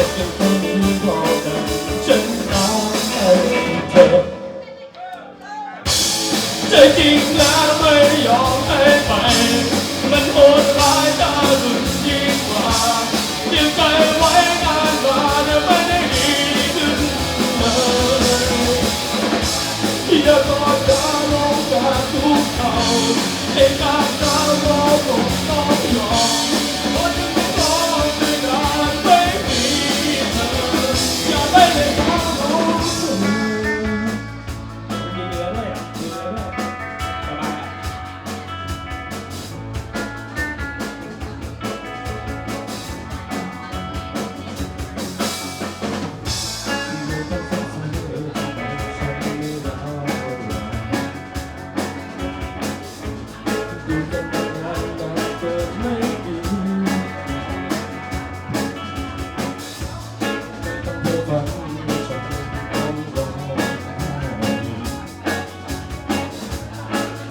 องรู้ว่าฉันรักเธอใจจริงแล้วไม่ยอมให้ไป มันโหดร้ายจัง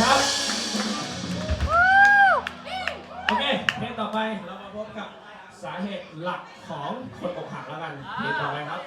ครับ โอเค เพลงต่อไปเรามาพบกับสาเหตุหลักของคนอกหักแล้วกัน เพลงต่อไปครับ